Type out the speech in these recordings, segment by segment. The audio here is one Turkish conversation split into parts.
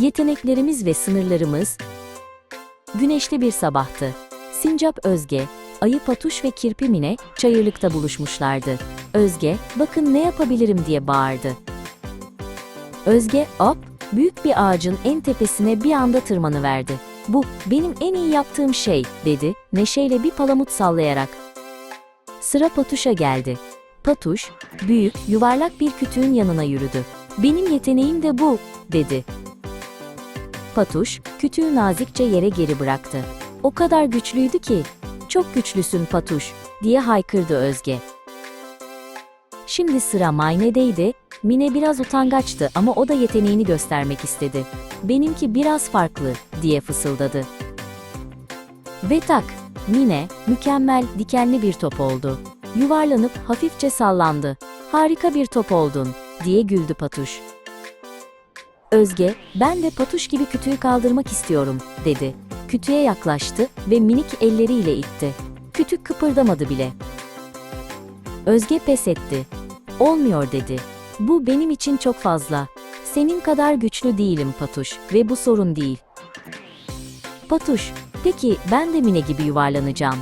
Yeteneklerimiz ve sınırlarımız. Güneşli bir sabahtı. Sincap Özge, Ayı Patuş ve Kirpi Mine çayırlıkta buluşmuşlardı. Özge, bakın ne yapabilirim diye bağırdı. Özge, hop, büyük bir ağacın en tepesine bir anda tırmanıverdi. Bu, benim en iyi yaptığım şey, dedi, neşeyle bir palamut sallayarak. Sıra Patuş'a geldi. Patuş, büyük, yuvarlak bir kütüğün yanına yürüdü. Benim yeteneğim de bu, dedi. Patuş, kütüğü nazikçe yere geri bıraktı. O kadar güçlüydü ki, çok güçlüsün Patuş, diye haykırdı Özge. Şimdi sıra Mayne'deydi, Mine biraz utangaçtı ama o da yeteneğini göstermek istedi. Benimki biraz farklı, diye fısıldadı. Ve tak, Mine, mükemmel, dikenli bir top oldu. Yuvarlanıp hafifçe sallandı. Harika bir top oldun, diye güldü Patuş. Özge, ben de Patuş gibi kütüğü kaldırmak istiyorum, dedi. Kütüğe yaklaştı ve minik elleriyle itti. Kütük kıpırdamadı bile. Özge pes etti. Olmuyor dedi. Bu benim için çok fazla. Senin kadar güçlü değilim Patuş ve bu sorun değil. Patuş, peki ben de Mine gibi yuvarlanacağım,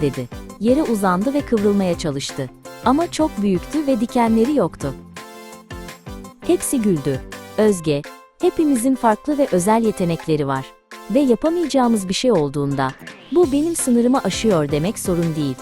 dedi. Yere uzandı ve kıvrılmaya çalıştı. Ama çok büyüktü ve dikenleri yoktu. Hepsi güldü. Özge, hepimizin farklı ve özel yetenekleri var. Ve yapamayacağımız bir şey olduğunda, bu benim sınırımı aşıyor demek sorun değil.